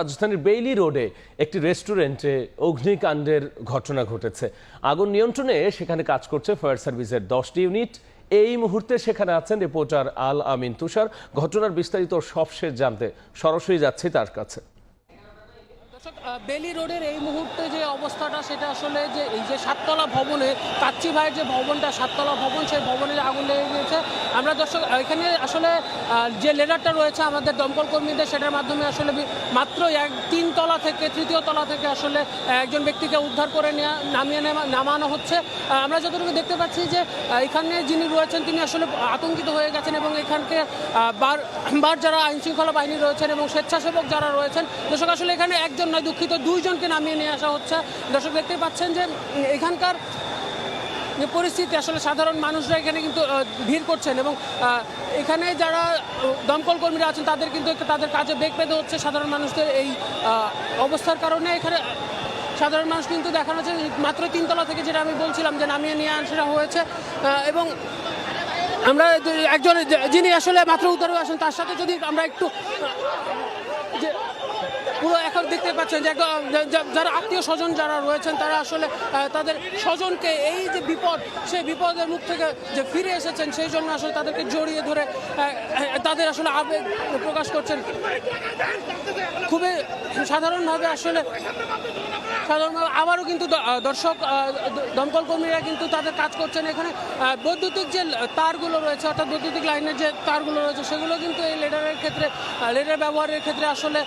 রাজধানীর বেইলি রোডে একটি রেস্টুরেন্টে অগ্নিকাণ্ডের ঘটনা ঘটেছে। আগুন নিয়ন্ত্রণে সেখানে কাজ করছে ফায়ার সার্ভিসের দশটি ইউনিট। এই মুহূর্তে সেখানে আছেন রিপোর্টার আল আমিন তুষার। ঘটনার বিস্তারিত সবশেষ জানতে সরাসরি যাচ্ছি তার কাছে। বেলি রোডের এই মুহূর্তে যে অবস্থাটা, সেটা আসলে যে এই যে সাততলা ভবনে, কাচ্চি ভাইয়ের যে ভবনটা, সাততলা ভবন, সেই ভবনে আগুন লেগে গিয়েছে। আমরা দর্শক এখানে আসলে যে লেডারটা রয়েছে, আমাদের দমকল কর্মীদের, সেটার মাধ্যমে আসলে মাত্র এক, তিন তলা থেকে, তৃতীয় তলা থেকে আসলে একজন ব্যক্তিকে উদ্ধার করে নেওয়া নামিয়ে নামানো হচ্ছে। আমরা যতটুকু দেখতে পাচ্ছি যে এখানে যিনি রয়েছেন, তিনি আসলে আতঙ্কিত হয়ে গেছেন এবং এখানকে বার বার যারা আইন শৃঙ্খলা বাহিনী রয়েছেন এবং স্বেচ্ছাসেবক যারা রয়েছেন, দর্শক, আসলে এখানে একজন নয়, দুঃখিত, দুইজনকে নামিয়ে নিয়ে আসা হচ্ছে। দর্শক, দেখতে পাচ্ছেন যে এখানকার যে পরিস্থিতি, আসলে সাধারণ মানুষরা এখানে কিন্তু ভিড় করছেন এবং এখানে যারা দমকল কর্মীরা আছেন, তাদের কিন্তু তাদের কাজে বেগ পেতে হচ্ছে সাধারণ মানুষদের এই অবস্থার কারণে এখানে, সাধারণ মানুষ কিন্তু দেখানো যাচ্ছে মাত্র তিনতলা থেকে যেটা আমি বলছিলাম যে নামিয়ে নিয়ে আসা হয়েছে এবং আমরা একজন যিনি আসলে মাত্র হয়ে আসেন, তার সাথে যদি আমরা একটু পুরো এখন দেখতে পাচ্ছেন যে যারা আত্মীয় স্বজন যারা রয়েছেন, তারা আসলে তাদের স্বজনকে এই যে বিপদ, সেই বিপদের মুখ থেকে যে ফিরে এসেছেন, সেই জন্য আসলে তাদেরকে জড়িয়ে ধরে তাদের আসলে আবেগ প্রকাশ করছেন। খুবই সাধারণভাবে আসলে, সাধারণভাবে আবারও কিন্তু দর্শক দমকল কর্মীরা কিন্তু তাদের কাজ করছেন। এখানে বৈদ্যুতিক যে তারগুলো রয়েছে, অর্থাৎ বৈদ্যুতিক লাইনের যে তারগুলো রয়েছে, সেগুলো কিন্তু এই লেডারের ক্ষেত্রে লেডার ব্যবহারের ক্ষেত্রে আসলে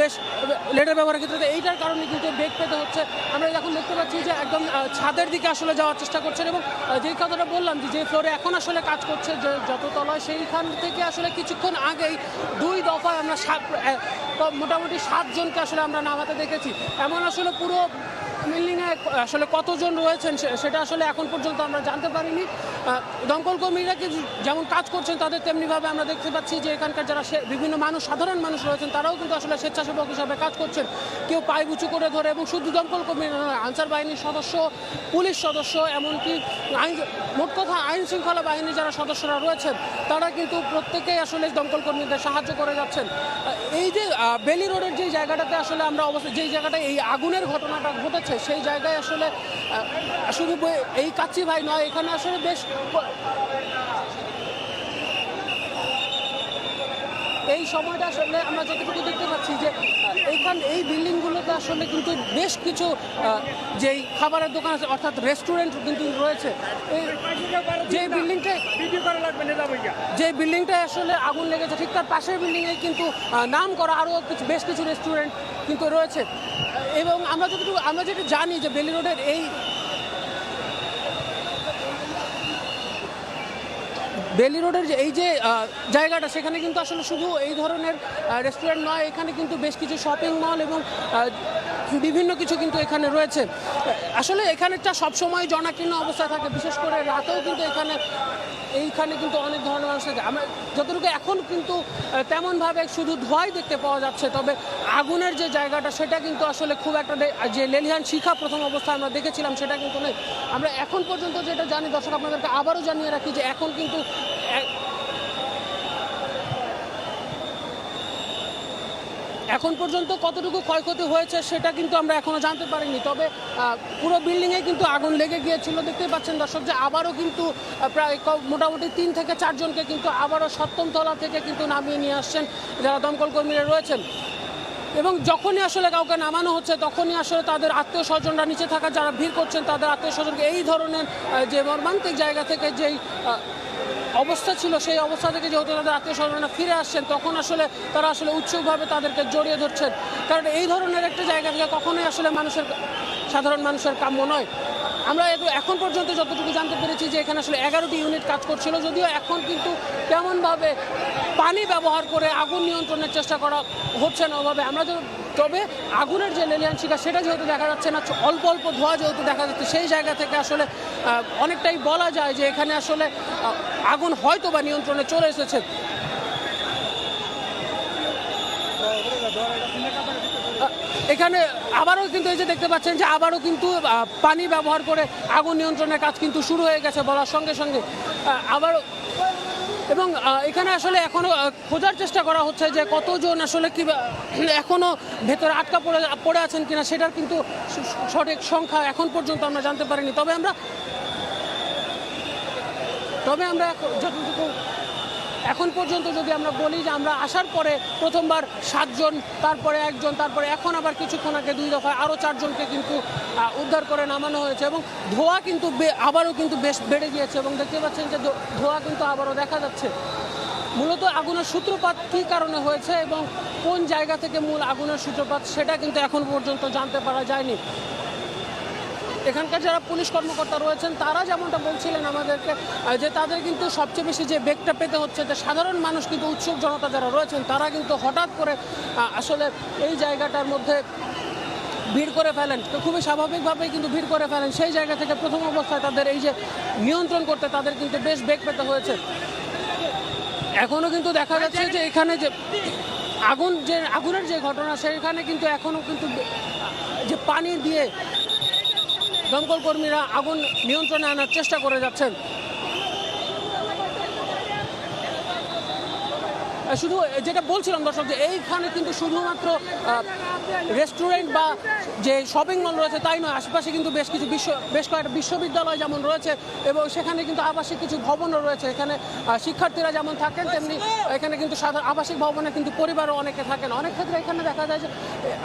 বেশ লেডার ব্যবহারের ক্ষেত্রে এইটার কারণে কিন্তু বেগ পেতে হচ্ছে। আমরা এখন দেখতে পাচ্ছি যে একদম ছাদের দিকে আসলে যাওয়ার চেষ্টা করছেন এবং যে কথাটা বললাম যে যে ফ্লোরে এখন আসলে কাজ করছে, যে যত তলায় সেইখান থেকে আসলে কিছুক্ষণ আগেই দুই দফায় আমরা সাত মোটামুটি সাতজনকে আসলে আমরা নামাতে দেখেছি। এমন আসলে পুরো বিল্ডিংয়ে আসলে কতজন রয়েছেন সেটা আসলে এখন পর্যন্ত আমরা জানতে পারিনি। দমকল কর্মীরা কি যেমন কাজ করছেন তাদের তেমনিভাবে আমরা দেখতে পাচ্ছি যে এখানকার যারা বিভিন্ন মানুষ সাধারণ মানুষ রয়েছেন, তারাও কিন্তু আসলে স্বেচ্ছাসেবক হিসাবে কাজ করছেন। কেউ পায়ে উঁচু করে ধরে এবং শুধু দমকল কর্মীরা নয় আনসার বাহিনীর সদস্য, পুলিশ সদস্য, এমনকি আইন মোট কথা আইন শৃঙ্খলা বাহিনীর যারা সদস্যরা রয়েছেন, তারা কিন্তু প্রত্যেকেই আসলে দমকল কর্মীদের সাহায্য করে যাচ্ছেন। এই যে বেলি রোডের যে জায়গাটাতে আসলে আমরা অবশ্যই যেই জায়গাটায় এই আগুনের ঘটনাটা ঘটেছে সেই জায়গায় আসলে শুধু এই কাচ্চি ভাই নয়, এখানে আসলে বেশ এই সময়টা আসলে আমরা যতটুকু দেখতে পাচ্ছি যে এইখান এই বিল্ডিংগুলোতে আসলে কিন্তু বেশ কিছু যেই খাবারের দোকান আছে, অর্থাৎ রেস্টুরেন্ট কিন্তু রয়েছে যে বিল্ডিংটা যে বিল্ডিংটায় আসলে আগুন লেগেছে, ঠিক তার পাশের বিল্ডিংয়ে কিন্তু নাম করা আরও কিছু, বেশ কিছু রেস্টুরেন্ট কিন্তু রয়েছে। এবং আমরা যতটুকু, আমরা যেটা জানি যে বেলি রোডের এই বেলি রোডের যে এই যে জায়গাটা, সেখানে কিন্তু আসলে শুধু এই ধরনের রেস্টুরেন্ট নয়, এখানে কিন্তু বেশ কিছু শপিং মল এবং বিভিন্ন কিছু কিন্তু এখানে রয়েছে। আসলে এখানেরটা সবসময় জনাকীর্ণ অবস্থা থাকে, বিশেষ করে রাতেও কিন্তু এখানে এইখানে কিন্তু অনেক ধরনের মানুষ থাকে। আমরা যতটুকু এখন কিন্তু তেমনভাবে শুধু ধোঁয়াই দেখতে পাওয়া যাচ্ছে, তবে আগুনের যে জায়গাটা, সেটা কিন্তু আসলে খুব একটা যে লেলিহান শিখা প্রথম অবস্থায় আমরা দেখেছিলাম, সেটা কিন্তু নেই। আমরা এখন পর্যন্ত যেটা জানি, দর্শক, আপনাদেরকে আবারও জানিয়ে রাখি যে এখন কিন্তু এখন পর্যন্ত কতটুকু ক্ষয়ক্ষতি হয়েছে সেটা কিন্তু আমরা এখনও জানতে পারিনি। তবে পুরো বিল্ডিংয়ে কিন্তু আগুন লেগে গিয়েছিল, দেখতেই পাচ্ছেন দর্শক যে আবারও কিন্তু প্রায় মোটামুটি তিন থেকে চারজনকে কিন্তু আবারও সপ্তম তলা থেকে কিন্তু নামিয়ে নিয়ে আসছেন যারা দমকল কর্মীরা রয়েছেন। এবং যখনই আসলে কাউকে নামানো হচ্ছে, তখনই আসলে তাদের আত্মীয় স্বজনরা নিচে থাকা, যারা ভিড় করছেন, তাদের আত্মীয় স্বজনকে এই ধরনের যে মর্মান্তিক জায়গা থেকে যেই অবস্থা ছিল, সেই অবস্থা থেকে যেহেতু তাদের আত্মীয় স্বজনরা ফিরে আসছেন, তখন আসলে তারা আসলে উৎসুকভাবে তাদেরকে জড়িয়ে ধরছেন। কারণ এই ধরনের একটা জায়গা থেকে কখনোই আসলে মানুষের, সাধারণ মানুষের কাম্য নয়। আমরা এখন পর্যন্ত যতটুকু জানতে পেরেছি যে এখানে আসলে এগারোটি ইউনিট কাজ করছিল, যদিও এখন কিন্তু তেমনভাবে পানি ব্যবহার করে আগুন নিয়ন্ত্রণের চেষ্টা করা হচ্ছে না ওভাবে। আমরা তবে আগুনের যে লেলিয়ান শিকা সেটা যেহেতু দেখা যাচ্ছে না অল্প অল্প ধোঁয়া যেহেতু দেখা যাচ্ছে, সেই জায়গা থেকে আসলে অনেকটাই বলা যায় যে এখানে আসলে আগুন হয়তো বা নিয়ন্ত্রণে চলে এসেছে। এখানে আবারও কিন্তু এই যে দেখতে পাচ্ছেন যে আবারও কিন্তু পানি ব্যবহার করে আগুন নিয়ন্ত্রণের কাজ কিন্তু শুরু হয়ে গেছে বলার সঙ্গে সঙ্গে। আবারও এবং এখানে আসলে এখনও খোঁজার চেষ্টা করা হচ্ছে যে কতজন আসলে কি এখনও ভেতরে আটকা পড়ে পড়ে আছেন কিনা সেটার কিন্তু সঠিক সংখ্যা এখন পর্যন্ত আমরা জানতে পারিনি। তবে আমরা তবে আমরা যতটুকু এখন পর্যন্ত যদি আমরা বলি যে আমরা আসার পরে প্রথমবার সাতজন, তারপরে একজন, তারপরে এখন আবার কিছুক্ষণ আগে দুই দফায় আরও চারজনকে কিন্তু উদ্ধার করে নামানো হয়েছে এবং ধোঁয়া কিন্তু আবারও কিন্তু বেশ বেড়ে গিয়েছে এবং দেখতে পাচ্ছেন যে ধোঁয়া কিন্তু আবারও দেখা যাচ্ছে। মূলত আগুনের সূত্রপাত কী কারণে হয়েছে এবং কোন জায়গা থেকে মূল আগুনের সূত্রপাত সেটা কিন্তু এখন পর্যন্ত জানতে পারা যায়নি। এখানকার যারা পুলিশ কর্মকর্তা রয়েছেন, তারা যেমনটা বলছিলেন আমাদেরকে যে তাদের কিন্তু সবচেয়ে বেশি যে বেগটা পেতে হচ্ছে, যে সাধারণ মানুষ কিন্তু উৎসুক জনতা যারা রয়েছেন, তারা কিন্তু হঠাৎ করে আসলে এই জায়গাটার মধ্যে ভিড় করে ফেলেন। তো খুবই স্বাভাবিকভাবেই কিন্তু ভিড় করে ফেলেন। সেই জায়গা থেকে প্রথম অবস্থায় তাদের এই যে নিয়ন্ত্রণ করতে তাদের কিন্তু বেশ বেগ পেতে হয়েছে। এখনও কিন্তু দেখা যাচ্ছে যে এখানে যে আগুন যে, আগুনের যে ঘটনা, সেখানে কিন্তু এখনও কিন্তু যে পানি দিয়ে দমকল কর্মীরা আগুন নিয়ন্ত্রণে আনার চেষ্টা করে যাচ্ছেন। শুধু যেটা বলছিলাম দর্শক, যে এইখানে কিন্তু শুধুমাত্র রেস্টুরেন্ট বা যে শপিং মল রয়েছে তাই নয়, আশেপাশে কিন্তু বেশ কিছু বিশ্ব, বেশ কয়েকটা বিশ্ববিদ্যালয় যেমন রয়েছে এবং সেখানে কিন্তু আবাসিক কিছু ভবনও রয়েছে। এখানে শিক্ষার্থীরা যেমন থাকেন, তেমনি এখানে কিন্তু সাধারণ, আবাসিক ভবনে কিন্তু পরিবারও অনেকে থাকেন। অনেক ক্ষেত্রে এখানে দেখা যায় যে,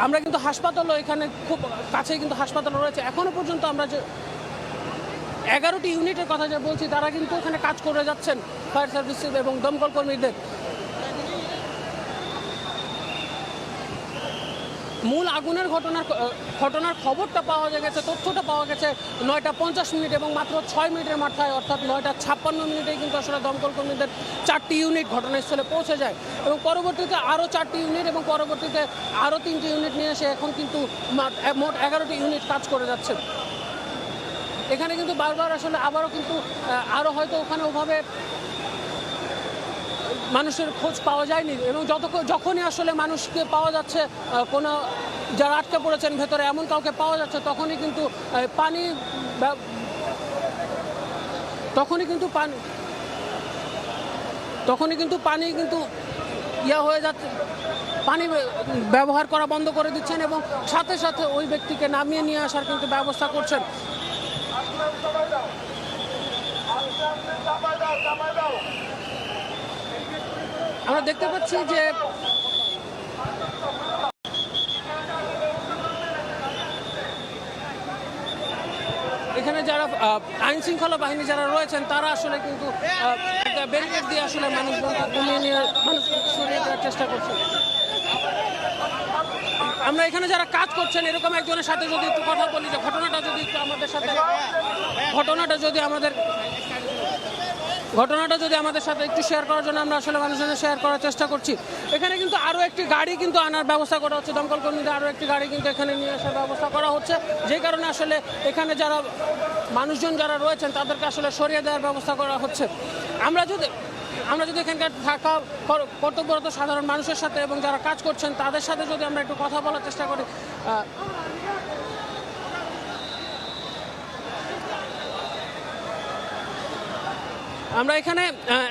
আমরা কিন্তু হাসপাতালও এখানে খুব কাছেই কিন্তু হাসপাতাল রয়েছে। এখনও পর্যন্ত আমরা যে এগারোটি ইউনিটের কথা যে বলছি, তারা কিন্তু এখানে কাজ করে যাচ্ছেন ফায়ার সার্ভিস এবং দমকল কর্মীদের। মূল আগুনের ঘটনার ঘটনার খবরটা পাওয়া গেছে, তথ্যটা পাওয়া গেছে নয়টা পঞ্চাশ মিনিট এবং মাত্র ছয় মিনিটের মাথায়, অর্থাৎ নয়টা ছাপ্পান্ন মিনিটে কিন্তু আসলে দমকল কর্মীদের চারটি ইউনিট ঘটনাস্থলে পৌঁছে যায় এবং পরবর্তীতে আরও চারটি ইউনিট এবং পরবর্তীতে আরও তিনটি ইউনিট নিয়ে এসে এখন কিন্তু মোট এগারোটি ইউনিট কাজ করে যাচ্ছে। এখানে কিন্তু বারবার আসলে আবারও কিন্তু আরও হয়তো ওখানে ওভাবে মানুষের খোঁজ পাওয়া যায়নি এবং যত যখনই আসলে মানুষকে পাওয়া যাচ্ছে কোনো যারা আটকে পড়েছেন ভেতরে এমন কাউকে পাওয়া যাচ্ছে, তখনই কিন্তু পানি তখনই কিন্তু পানি, তখনই কিন্তু পানি কিন্তু ইয়া হয়ে যাচ্ছে, পানি ব্যবহার করা বন্ধ করে দিচ্ছেন এবং সাথে সাথে ওই ব্যক্তিকে নামিয়ে নিয়ে আসার কিন্তু ব্যবস্থা করছেন। আমরা দেখতে পাচ্ছি যে এখানে যারা আইন শৃঙ্খলা বাহিনী যারা রয়েছেন তারা আসলে কিন্তু একটা ব্যারিকেড দিয়ে আসলে মানুষজনকে কমিয়ে নিয়ে মানুষকে সরিয়ে দেওয়ার চেষ্টা করছেন আমরা এখানে যারা কাজ করছেন এরকম একজনের সাথে যদি একটু কথা বলি যে ঘটনাটা যদি একটু আমাদের সাথে ঘটনাটা যদি আমাদের ঘটনাটা যদি আমাদের সাথে একটু শেয়ার করার জন্য আমরা আসলে মানুষজনের শেয়ার করার চেষ্টা করছি। এখানে কিন্তু আরও একটি গাড়ি কিন্তু আনার ব্যবস্থা করা হচ্ছে। দমকল কর্মীদের আরও একটি গাড়ি কিন্তু এখানে নিয়ে আসার ব্যবস্থা করা হচ্ছে। যে কারণে আসলে এখানে যারা মানুষজন যারা রয়েছেন, তাদেরকে আসলে সরিয়ে দেওয়ার ব্যবস্থা করা হচ্ছে। আমরা যদি আমরা যদি এখানকার থাকা কর- কর্তব্যরত সাধারণ মানুষের সাথে এবং যারা কাজ করছেন, তাদের সাথে যদি আমরা একটু কথা বলার চেষ্টা করি আমরা এখানে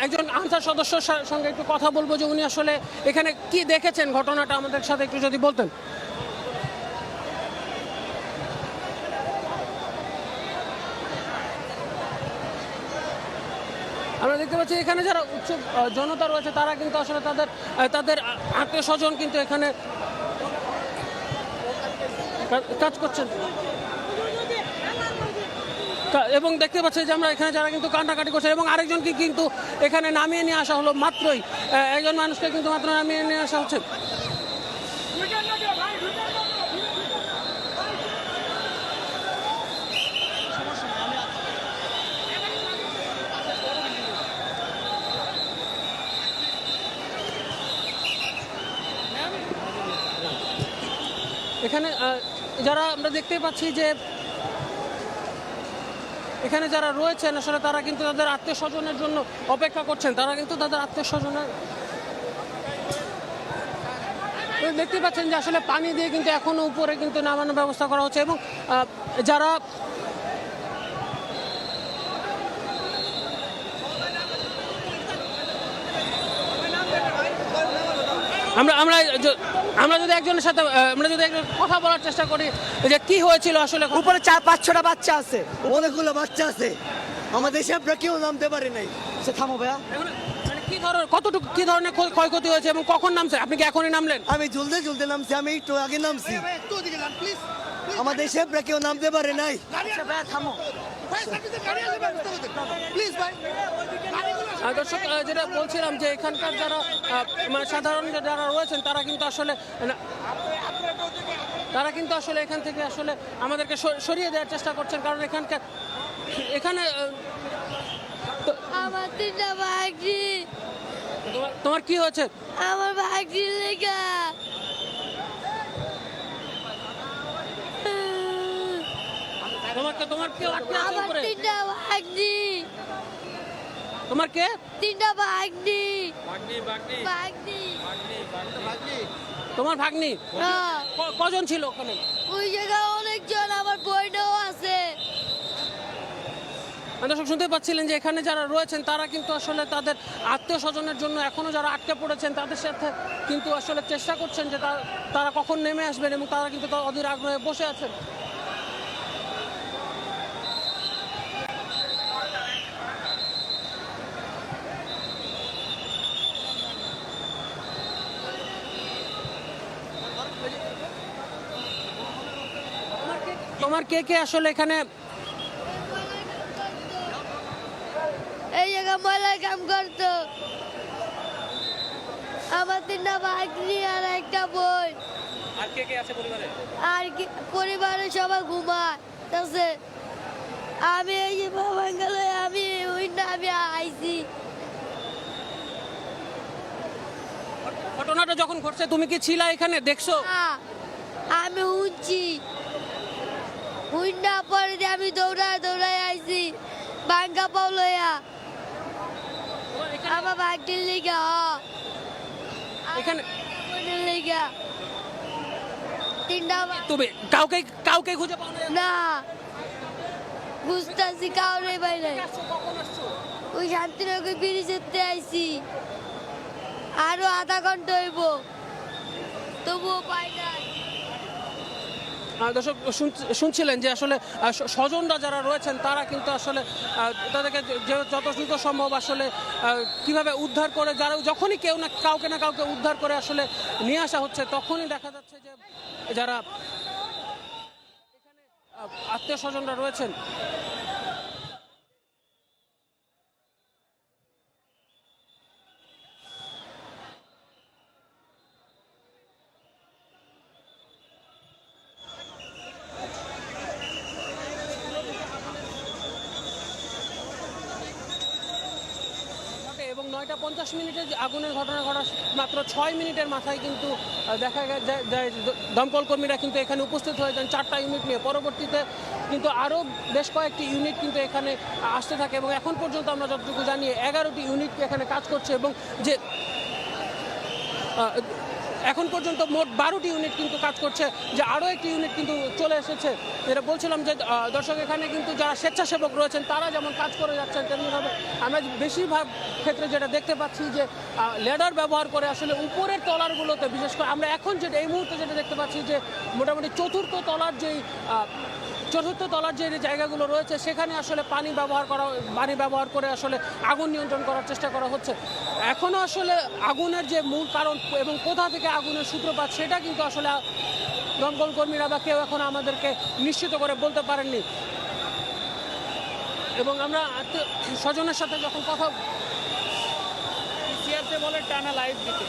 একজন আনসার সদস্যর সঙ্গে একটু কথা বলব যে উনি আসলে এখানে কি দেখেছেন ঘটনাটা, আমাদের সাথে একটু যদি বলতেন। আমরা দেখতে পাচ্ছি এখানে যারা উচ্চ জনতা রয়েছে, তারা কিন্তু আসলে তাদের তাদের আত্মীয় স্বজন কিন্তু এখানে কাজ করছেন। এবং দেখতে পাচ্ছি যে আমরা এখানে যারা কিন্তু কান্নাকাটি করছে এবং আরেকজনকে কিন্তু এখানে নামিয়ে নিয়ে আসা হলো মাত্রই। একজন মানুষকে কিন্তু মাত্র নামিয়ে নিয়ে আসা হচ্ছে। এখানে যারা আমরা দেখতে পাচ্ছি যে এখানে যারা রয়েছেন, আসলে তারা কিন্তু তাদের আত্মীয় স্বজনের জন্য অপেক্ষা করছেন। তারা কিন্তু তাদের আত্মীয় স্বজনের দেখতে পাচ্ছেন যে আসলে পানি দিয়ে কিন্তু এখনও উপরে কিন্তু নামানোর ব্যবস্থা করা হচ্ছে এবং যারা আমরা আমরা আমরা যদি একজনের সাথে আমরা যদি একজন কথা বলার চেষ্টা করি যে কি হয়েছিল আসলে উপরে চার পাঁচ ছটা বাচ্চা আছে। অনেকগুলো বাচ্চা আছে। আমাদের সাহেবরা কেউ নামতে পারে নাই। সে থামো ভাইয়া। মানে কি ধরনের কতটুকু কি ধরনের ক্ষয়- ক্ষয়ক্ষতি হয়েছে এবং কখন নামছে আপনি কি এখনই নামলেন? আমি ঝুলতে ঝুলতে নামছি আমি একটু আগে নামছি। আমাদের সাহেবরা কেউ নামতে পারে নাই। আচ্ছা থামো। আহ, দর্শক যেটা বলছিলাম যে এখানকার যারা মানে সাধারণ যারা রয়েছেন তারা কিন্তু আসলে তারা কিন্তু আসলে এখান থেকে আসলে আমাদেরকে সর- সরিয়ে দেওয়ার চেষ্টা করছেন। কারণ এখানকার এখানে আমার তিনটা তোমার- তোমার কি হয়েছে? আমার ভাগনির লেগা তোমাকে তোমার কেউ আটকে আছে আমার তিনটা তোমার কে? তিনটা ভাগনি। ভাগনি তোমার ভাগ্নি? হ্যাঁ। কজন ছিল ওখানে? ওই জায়গায় অনেকজন আমার বইটাও আছে। দর্শক শুনতে পাচ্ছিলেন যে এখানে যারা রয়েছেন তারা কিন্তু আসলে তাদের আত্মীয় স্বজনের জন্য এখনও যারা আটকে পড়েছেন তাদের সাথে কিন্তু আসলে চেষ্টা করছেন যে তারা কখন নেমে আসবেন এবং তারা কিন্তু অধীর আগ্রহে বসে আছেন তোমার কে কে আসলে এখানে? এই জায়গায় ময়লা কাম করতো। আমার তিনটা ভাগনি আর একটা বই আর কে কে আছে পরিবারে? আর কি পরিবারের সবাই ঘুমায় তাছে আমি এই যে বাবা গেল আমি ওই না আমি আইছি। ঘটনাটা যখন ঘটছে তুমি কি ছিলা এখানে? দেখছ? আমি উঠছি হুইন্ডা পরে দিয়ে আমি দৌড়ায় দৌড়ায় আইছি। বাঙ্গা পাউলয়া আমার বাগটির লিগা এখানে লিগা। তিনটা তুমি কাউকে কাউকে খুঁজে পাও না? না। বুঝতেছি কাউরে বাইরে কখন আসছো? ওই শান্তিনগর ব্রিজেতে আইছি। আরও আধা ঘণ্টা হইব। তবুও পাই নাই। আহ, দর্শক শুন- শুনছিলেন যে আসলে স্বজনরা যারা রয়েছেন, তারা কিন্তু আসলে তাদেরকে যত দ্রুত সম্ভব আসলে কীভাবে উদ্ধার করে, যারা যখনই কেউ না, কাউকে না কাউকে উদ্ধার করে আসলে নিয়ে আসা হচ্ছে, তখনই দেখা যাচ্ছে যে যারা আত্মীয় স্বজনরা রয়েছেন নয়টা পঞ্চাশ মিনিটে যে আগুনের ঘটনা ঘটার মাত্র ছয় মিনিটের মাথায় কিন্তু দেখা যায় দমকল কর্মীরা কিন্তু এখানে উপস্থিত হয়ে যান চারটা ইউনিট নিয়ে। পরবর্তীতে কিন্তু আরও বেশ কয়েকটি ইউনিট কিন্তু এখানে আসতে থাকে এবং এখন পর্যন্ত আমরা যতটুকু জানি এগারোটি ইউনিট এখানে কাজ করছে এবং যে এখন পর্যন্ত মোট বারোটি ইউনিট কিন্তু কাজ করছে, যে আরও একটি ইউনিট কিন্তু চলে এসেছে। যেটা বলছিলাম যে দর্শক এখানে কিন্তু যারা স্বেচ্ছাসেবক রয়েছেন, তারা যেমন কাজ করে যাচ্ছেন, তেমনিভাবে আমরা বেশিরভাগ ক্ষেত্রে যেটা দেখতে পাচ্ছি যে লেডার ব্যবহার করে আসলে উপরের তলারগুলোতে, বিশেষ করে আমরা এখন যেটা, এই মুহূর্তে যেটা দেখতে পাচ্ছি যে, মোটামুটি চতুর্থ তলার যেই চতুর্থ তলার যে জায়গাগুলো রয়েছে, সেখানে আসলে পানি ব্যবহার করা, পানি ব্যবহার করে আসলে আগুন নিয়ন্ত্রণ করার চেষ্টা করা হচ্ছে। এখনও আসলে আগুনের যে মূল কারণ এবং কোথা থেকে আগুনের সূত্রপাত, সেটা কিন্তু আসলে দমকল কর্মীরা বা কেউ এখন আমাদেরকে নিশ্চিত করে বলতে পারেননি। এবং আমরা স্বজনের সাথে যখন কথা বলে টানা লাইভ দিতে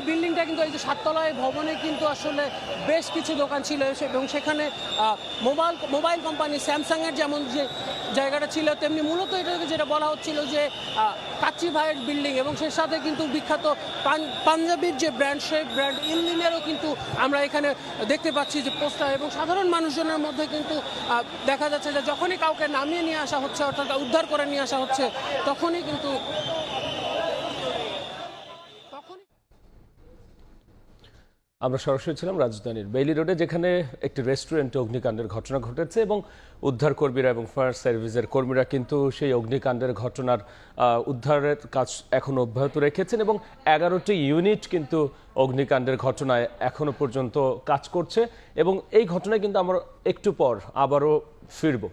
এই বিল্ডিংটা কিন্তু এই যে সাততলায় ভবনে কিন্তু আসলে বেশ কিছু দোকান ছিল এবং সেখানে মোবাইল মোবাইল কোম্পানি স্যামসাংয়ের যেমন যে জায়গাটা ছিল, তেমনি মূলত এটাকে যেটা বলা হচ্ছিল যে কাচ্চি ভাইয়ের বিল্ডিং এবং সে সাথে কিন্তু বিখ্যাত পাঞ্জাবির যে ব্র্যান্ড, সেই ব্র্যান্ড ইনলিনেরও কিন্তু আমরা এখানে দেখতে পাচ্ছি যে পোস্টার এবং সাধারণ মানুষজনের মধ্যে কিন্তু দেখা যাচ্ছে যে যখনই কাউকে নামিয়ে নিয়ে আসা হচ্ছে অর্থাৎ উদ্ধার করে নিয়ে আসা হচ্ছে, তখনই কিন্তু আমরা সরাসরি ছিলাম রাজধানীর বেইলি রোডে, যেখানে একটি রেস্টুরেন্টে অগ্নিকাণ্ডের ঘটনা ঘটেছে এবং উদ্ধার কর্মীরা এবং ফায়ার সার্ভিসের কর্মীরা কিন্তু সেই অগ্নিকাণ্ডের ঘটনার উদ্ধারের কাজ এখন অব্যাহত রেখেছেন এবং এগারোটি ইউনিট কিন্তু অগ্নিকাণ্ডের ঘটনায় এখনও পর্যন্ত কাজ করছে এবং এই ঘটনায় কিন্তু আমরা একটু পর আবারও ফিরবো।